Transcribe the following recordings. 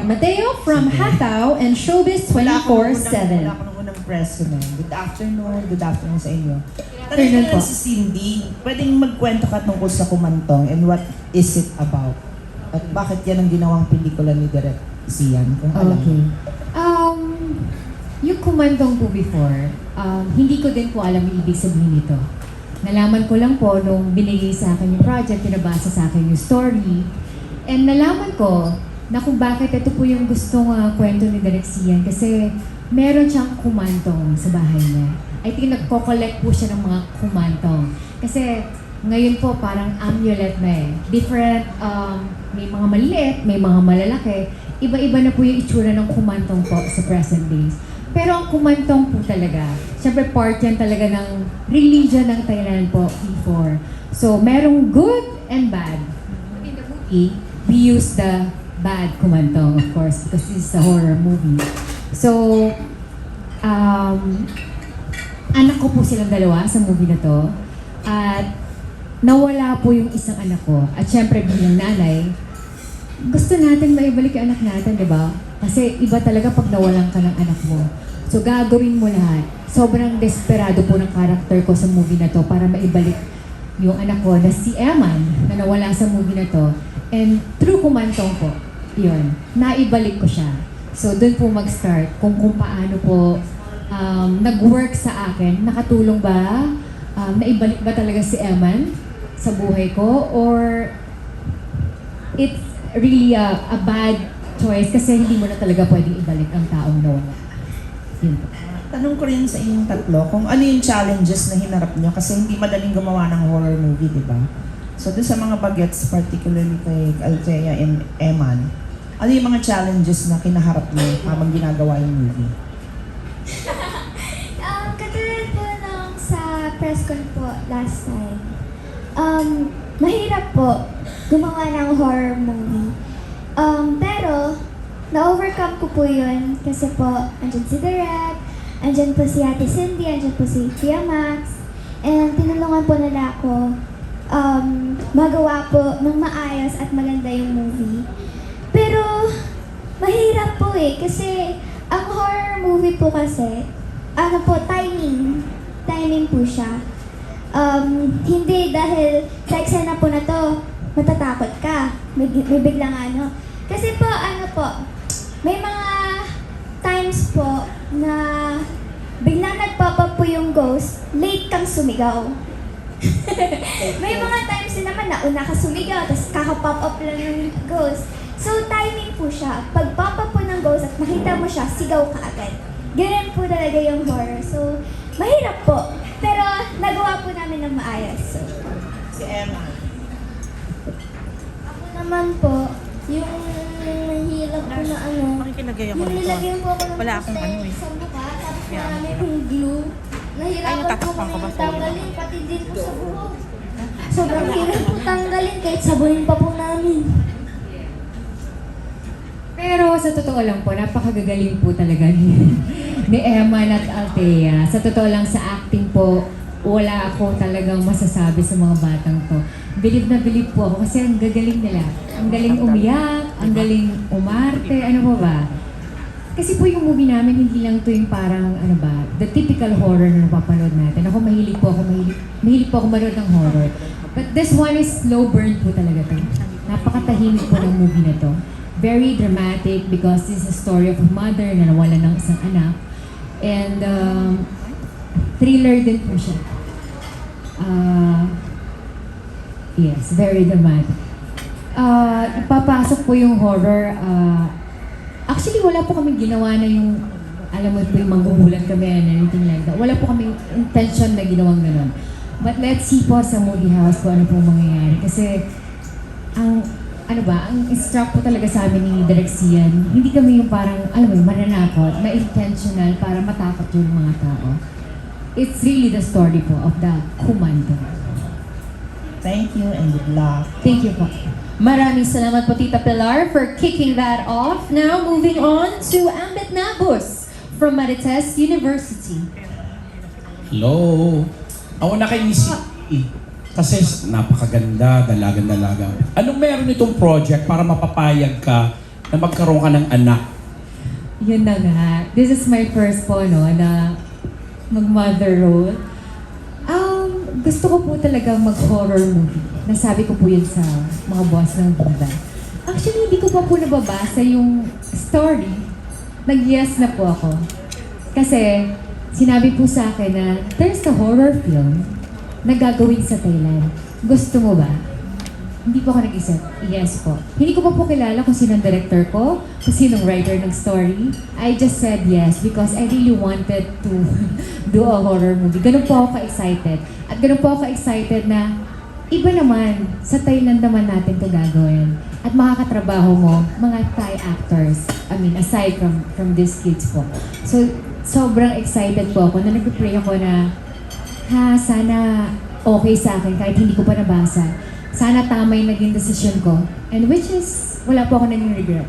Mateo from Hatao and Showbiz Wala ako nung unang- 24-7. Wala ako nung unang press ko na. Good afternoon, good afternoon sa inyo. Tanong Afternoon ko po. lang si Cindy, pwedeng magkwento ka tungkol sa Kumantong and what is it about? At bakit yan ang ginawang pelikula ni Direk Sian? Kung alam Okay. Um, yung kumandong po before, um, hindi ko din po alam yung ibig sabihin nito. Nalaman ko lang po nung binigay sa akin yung project, pinabasa sa akin yung story, and nalaman ko na kung bakit ito po yung gustong ah, kwento ni Direk Sian kasi meron siyang kumantong sa bahay niya. I think nagko-collect po siya ng mga kumantong. Kasi ngayon po parang amulet na eh. Different, um, may mga maliliit, may mga malalaki. Iba-iba na po yung itsura ng kumantong po sa present days. Pero ang kumantong po talaga, syempre part yan talaga ng religion ng Thailand po before. So, merong good and bad. In the movie, we use the bad kumantong, of course, because this is a horror movie. So, um, anak ko po silang dalawa sa movie na to. At nawala po yung isang anak ko. At syempre bilang nanay, gusto natin maibalik yung anak natin, di ba? Kasi iba talaga pag nawalan ka ng anak mo. So gagawin mo lahat. Sobrang desperado po ng karakter ko sa movie na to para maibalik yung anak ko na si Eman na nawala sa movie na to. And through kumantong po, yun, naibalik ko siya. So doon po mag-start kung kung paano po um, nag-work sa akin. Nakatulong ba? Um, naibalik ba talaga si Eman sa buhay ko? Or it's really a, a bad choice kasi hindi mo na talaga pwedeng ibalik ang taong nawala. Yun po. Tanong ko rin sa inyong tatlo kung ano yung challenges na hinarap nyo kasi hindi madaling gumawa ng horror movie, di ba? So, doon sa mga bagets, particularly kay Althea and Eman, ano yung mga challenges na kinaharap nyo habang ginagawa yung movie? Um, katulad po nung sa press con po last time, um, mahirap po gumawa ng horror movie. Um, pero, na-overcome ko po yun kasi po, andyan si Direk, andyan po si Ate Cindy, andyan po si Tia Max, and tinulungan po nila ako um, magawa po ng maayos at maganda yung movie. Pero, mahirap po eh, kasi ang horror movie po kasi, ano po, timing. Timing po siya. Um, hindi dahil sa eksena po na to, matatakot ka. May, may biglang ano. Kasi po, ano po, may mga times po na biglang nagpapa po yung ghost, late kang sumigaw. may mga times din naman na una ka sumigaw, tapos kaka-pop up lang yung ghost. So, timing po siya. Pag pop up po ng ghost at nakita mo siya, sigaw ka agad. Ganun po talaga yung horror. So, mahirap po. Pero, nagawa po namin ng maayos. So, Si Eman. ako naman po, yung mahirap po na ano, Makikinagay ako yung nilagyan po ako ng Wala akong ano eh. sa mukha, tapos Yeah. marami pong glue. Ay, Nahirapan po ko ba ulo? tanggalin, pati din po sa buhok. Sobrang hirap po tanggalin kahit sabunin pa po namin. Pero sa totoo lang po, napakagagaling po talaga ni, ni Eman at Althea. Sa totoo lang sa acting po, wala ako talagang masasabi sa mga batang to. Believe na believe po ako kasi ang gagaling nila. Ang galing umiyak, ang galing umarte, ano po ba? Kasi po yung movie namin, hindi lang to yung parang, ano ba, the typical horror na napapanood natin. Ako mahilig po ako, mahilig, mahilig po ako manood ng horror. But this one is slow burn po talaga to. Napakatahimik po ng movie na to. Very dramatic because this is a story of a mother na nawala ng isang anak. And um, thriller din po siya. Ah, yes, very dramatic. Ah, ipapasok po yung horror. ah, actually, wala po kami ginawa na yung, alam mo po yung manggugulat kami and anything like that. Wala po kami intention na ginawang ganun. But let's see po sa movie house kung ano po mangyayari. Kasi, ang, ano ba, ang instruct po talaga sa amin ni Direk Sian, hindi kami yung parang, alam mo mananakot, na intentional para matakot yung mga tao. It's really the story po of the Kumando. Thank you and good luck. Thank you po. Maraming salamat po Tita Pilar for kicking that off. Now moving on to Ambit Nabus from Marites University. Hello. Ako na kay Miss E. Kasi napakaganda, dalagan-dalaga. Anong meron itong project para mapapayag ka na magkaroon ka ng anak? Yun na nga. This is my first po, no, na mag-mother role. Um, gusto ko po talaga mag-horror movie. Nasabi ko po yun sa mga boss ng Viva. Actually, hindi ko pa po nababasa yung story. Nag-yes na po ako. Kasi, sinabi po sa akin na there's a horror film na gagawin sa Thailand. Gusto mo ba? Hindi po ako nag-isip. Yes po. Hindi ko pa po kilala kung sino ang director ko, kung sino ang writer ng story. I just said yes because I really wanted to do a horror movie. Ganun po ako ka-excited. At ganun po ako ka-excited na iba naman, sa Thailand naman natin to gagawin. At makakatrabaho mo, mga Thai actors. I mean, aside from from these kids po. So, sobrang excited po ako na nag-pray ako na ha, sana okay sa akin kahit hindi ko pa nabasa. Sana tama yung naging desisyon ko. And which is, wala po ako naging regret.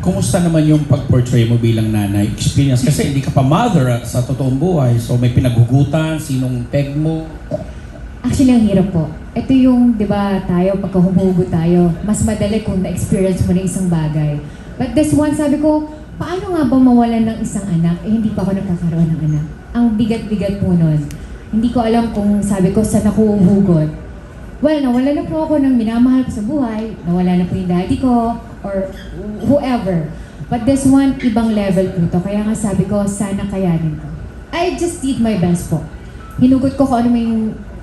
Kumusta naman yung pag-portray mo bilang nanay? Experience kasi hindi ka pa mother at sa totoong buhay. So may pinaghugutan, sinong peg mo. Actually, ang hirap po. Ito yung, di ba, tayo, pagka humuhugot tayo, mas madali kung na-experience mo na isang bagay. But this one, sabi ko, paano nga ba mawalan ng isang anak? Eh, hindi pa ako nagkakaroon ng anak. Ang bigat-bigat po nun. Hindi ko alam kung sabi ko saan ako huhugot. Well, nawala na po ako ng minamahal ko sa buhay. Nawala na po yung daddy ko or whoever. But this one, ibang level po to. Kaya nga sabi ko, sana kayanin ko. I just did my best po. Hinugot ko kung ano may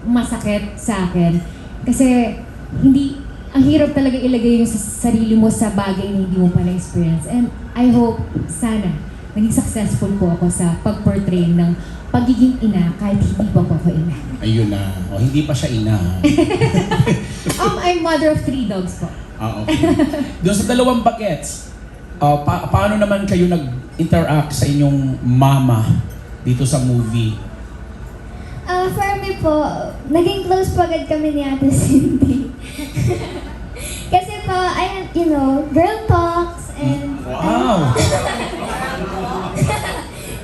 masakit sa akin. Kasi hindi, ang hirap talaga ilagay yung sa sarili mo sa bagay na hindi mo pa na-experience. And I hope, sana, naging successful po ako sa pag-portray ng pagiging ina kahit hindi pa po ako ina. Ayun na. O, hindi pa siya ina. Um, I'm mother of three dogs po. Ah, okay. Doon sa dalawang bagets, ah, pa- paano naman kayo nag-interact sa inyong mama dito sa movie? Ah, for me po, naging close po agad kami ni Ate Cindy. Kasi po, I, you know, girl talks and Wow!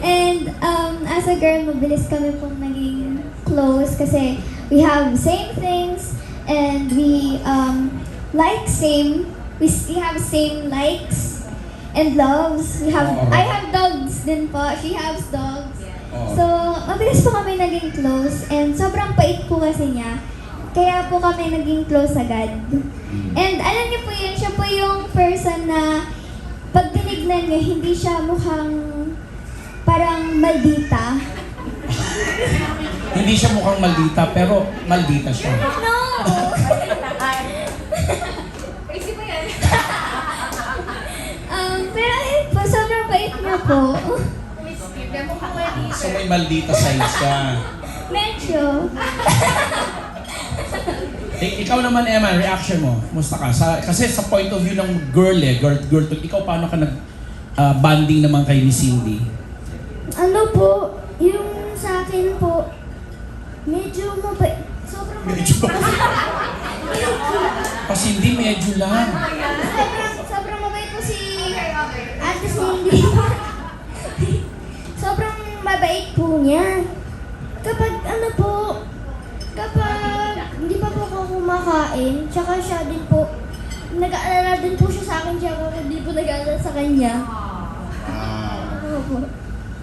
And um, as a girl, mabilis kami pong naging close kasi we have same things and we um, like same, we, we have same likes and loves. We have, Oh, I have dogs din po, she has dogs. Oh. So, mabilis po kami naging close and sobrang pait po kasi niya. Kaya po kami naging close agad. And alam niyo po yun, siya po yung person na pag tinignan niya, hindi siya mukhang parang maldita. Hindi siya mukhang maldita, pero maldita siya. No! um, pero ayun po, sobrang bait niya po. So may maldita side siya. Medyo. Ik- ikaw naman, Emma, reaction mo. Musta ka? Sa, kasi sa point of view ng girl eh, girl, girl to, ikaw paano ka nag ah, naman kay ni Cindy? Ano po, yung sa akin po, medyo mabait. Sobrang mabait. Medyo Kasi hindi, medyo lang. Sobrang kumakain, tsaka siya din po, nag-aalala din po siya sa akin, tsaka hindi po nag-aalala sa kanya. Po?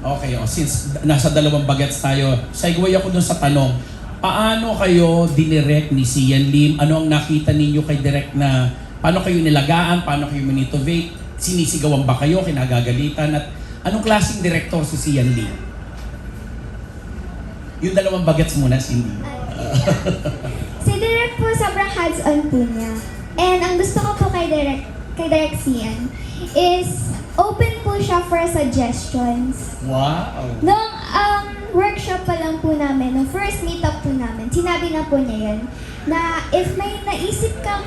Okay, oh, since nasa dalawang bagets tayo, segue ako dun sa tanong. Paano kayo dinirect ni Sian Lim? Ano ang nakita ninyo kay direct na paano kayo nilagaan? Paano kayo minitovate? Sinisigawan ba kayo? Kinagagalitan? At anong klaseng director si Sian Lim? Yung dalawang bagets muna, Cindy. Si Direk po, sobrang hands-on po niya. And ang gusto ko po kay Direk, kay Direk Sian is open po siya for suggestions. Wow! Nung um, workshop pa lang po namin, nung first meetup po namin, sinabi na po niya yun, na if may naisip kang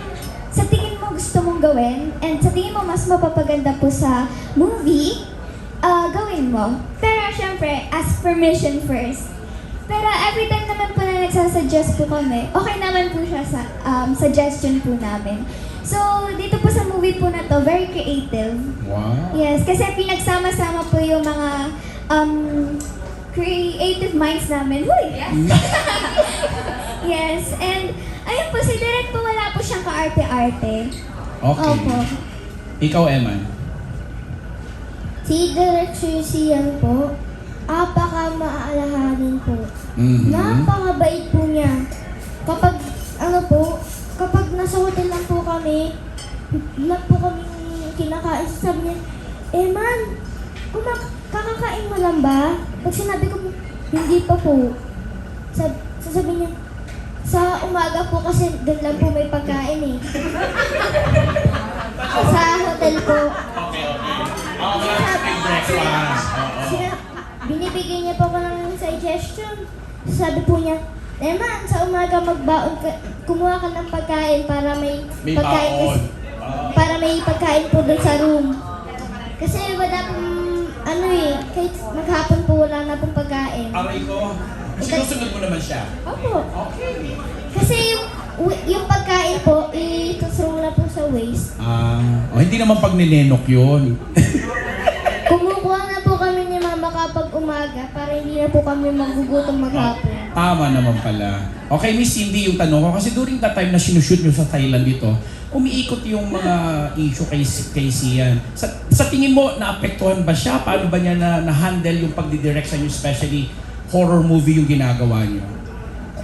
sa tingin mo gusto mong gawin, and sa tingin mo mas mapapaganda po sa movie, ah, gawin mo. Pero syempre, ask permission first. Pero every time naman po na nagsasuggest po kami, okay naman po siya sa um, suggestion po namin. So, dito po sa movie po na to, very creative. Wow! Yes, kasi pinagsama-sama po yung mga um, creative minds namin. Huy! yes, and ayun po, si Direk po wala po siyang kaarte-arte. Okay. Opo. Ikaw, Eman. Si Director Sian po, apaka maaalahanin po. Mhm. Napakabait po niya. Kapag, ano po, kapag nasa hotel lang po kami, lang po kami kinakain, sabi niya, eh man, kumak kakakain mo lang ba? Pag sinabi ko, hindi pa po. Sab sasabihin niya, sa umaga po kasi doon lang po may pagkain eh. sa hotel po. Sina, binibigyan niya po ako ng suggestion. Sabi po niya, Eman, sa umaga magbaon ka, kumuha ka ng pagkain para may, May pagkain baon. kasi- para may pagkain po doon sa room. Kasi wala pong, ano eh, kahit maghapon po wala na pong pagkain. Aray ko. Sinusunod mo naman siya. Opo. Okay. Kasi yung, yung pagkain po, ituthrow na po sa waste. Ah, oh, hindi naman pag ninenok yun. na po kami magugutom maghapon. Tama naman pala. Okay, Miss Cindy, yung tanong ko, kasi during that time na sinushoot nyo sa Thailand dito, umiikot yung mga issue kay, kay Sian. Sa, sa tingin mo, naapektuhan ba siya? Paano ba niya na, na-handle yung pagdidirect sa inyo, especially horror movie yung ginagawa niyo?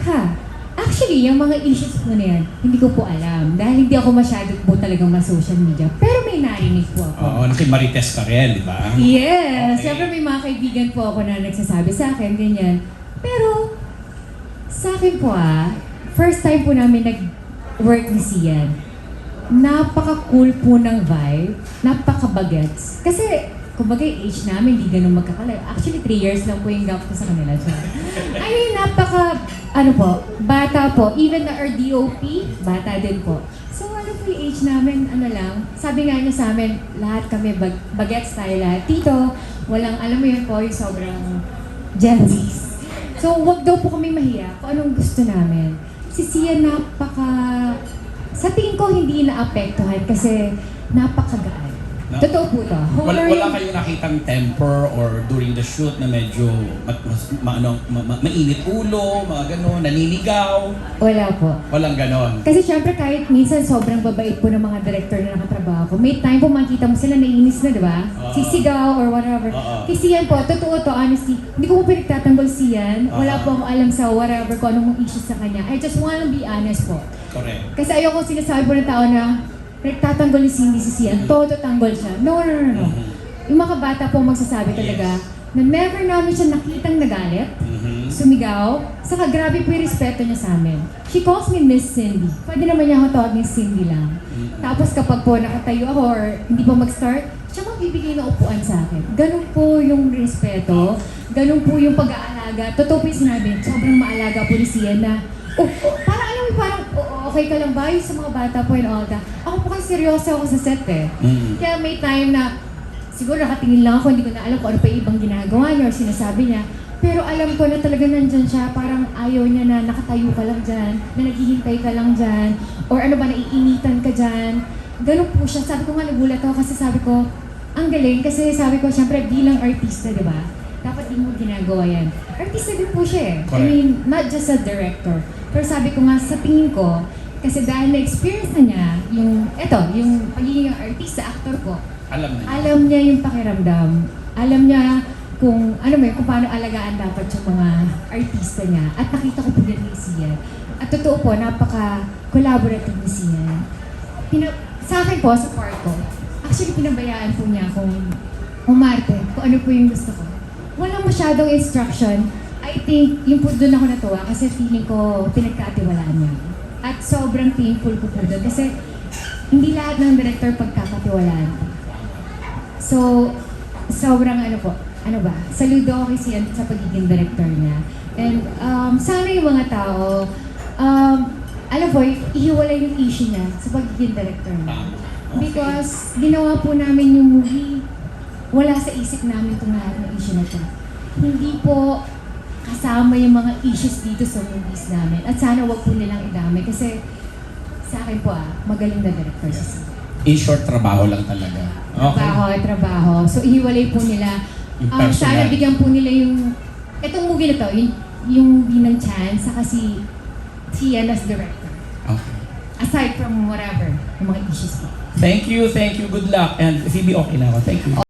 Ha? Actually, yung mga issues po na yan, hindi ko po alam. Dahil hindi ako masyado po talagang ma-social media. Pero may narinig po ako. Oo, nakimarites ka rin, di ba? Yes! Okay. Siyempre may mga kaibigan po ako na nagsasabi sa akin, ganyan. Pero, sa akin po ah, first time po namin nag-work ni Sian. Napaka-cool po ng vibe. Napaka-bagets. Kasi, kumbaga yung age namin, hindi ganun magkakalayo. Actually, 3 years lang po yung gap ko sa kanila. So, I mean, napaka, ano po, bata po. Even the RDOP, bata din po. So, ano po yung age namin, ano lang, sabi nga niya sa amin, lahat kami bag bagets tayo lahat. Tito, walang, alam mo yun po, yung sobrang Gen Zs. So, wag daw po kami mahiya kung anong gusto namin. Si Sia napaka, sa tingin ko hindi naapektuhan kasi napakagaan. Na- Totoo po to. Wala, wala kayong nakitang temper or during the shoot na medyo ma, mas, ma, ano, ma, ma- mainit ulo, mga gano'n, naninigaw. Wala po. Walang gano'n. Kasi syempre kahit minsan sobrang babait po ng mga director na nakatrabaho ko, may time po makita mo sila naiinis na, di ba? Oo. Sisigaw or whatever. Oo. Kay Sian po, totoo to, honestly. Hindi ko po pinagtatanggol Sian. Wala Oo. po akong alam sa whatever ko anong issues sa kanya. I just wanna be honest po. Correct. Kasi ayoko sinasabi po ng tao na nagtatanggol ni Cindy si Sian, todo tanggol siya. No, no, no, no. Mhm. Yung mga bata po magsasabi talaga na never namin siya nakitang nagalit, Mhm. sumigaw, saka grabe po yung respeto niya sa amin. She calls me Miss Cindy. Pwede naman niya ako tawag Miss Cindy lang. Tapos kapag po nakatayo ako or hindi pa mag-start, siya po bibigay ng upuan sa akin. Ganun po yung respeto, ganun po yung pag-aalaga. Totoo po yung sinabi, sobrang maalaga po ni Sian na, oh, oh, parang alam mo, parang, oh, okay ka lang ba? Yung sa mga bata po and all that. Seryoso ako sa set eh. Mhm. Kaya may time na siguro nakatingin lang ako, hindi ko na alam kung ano pa yung ibang ginagawa niya or sinasabi niya. Pero alam ko na talaga nandyan siya, parang ayaw niya na nakatayo ka lang dyan, na naghihintay ka lang dyan, or ano ba, naiinitan ka dyan. Ganun po siya. Sabi ko nga, nagulat ako kasi sabi ko, ang galing kasi sabi ko, syempre bilang artista, di ba? Dapat di mo ginagawa yan. Artista din po siya eh. I Correct. mean, not just a director. Pero sabi ko nga, sa tingin ko, kasi dahil na-experience na niya, yung, eto, yung pagiging artista, actor ko, Alam na niya. alam niya yung pakiramdam. Alam niya kung, ano yun, kung paano alagaan dapat yung mga artista niya. At nakita ko po din ni Sian. At totoo po, napaka-collaborative ni Sian. Pina, sa akin po, sa part ko, actually pinabayaan po niya kung umarte, kung ano po yung gusto ko. Walang masyadong instruction. I think, yung po doon ako natuwa kasi feeling ko pinagkatiwalaan niya. At sobrang thankful ko po doon kasi hindi lahat ng director pagkakatiwalaan. So, sobrang ano po, ano ba, saludo ako kay Sian sa pagiging director niya. And um, sana yung mga tao, um, alam po, ihiwalay yung issue niya sa pagiging director niya. Because ginawa po namin yung movie, wala sa isip namin itong lahat ng issue na to. Hindi po kasama yung mga issues dito sa movies namin. At sana wag po nilang idamay kasi sa akin po ah, magaling na director Sian. In short, trabaho lang talaga. Okay. Trabaho, trabaho. So, ihiwalay po nila. Yung Um, sana bigyan po nila yung... Itong movie na to, yung, yung binang chance, saka si Sian as director. Okay. Aside from whatever, yung mga issues po. Thank you, thank you. Good luck. And Phoebe, okay na ako. Thank you.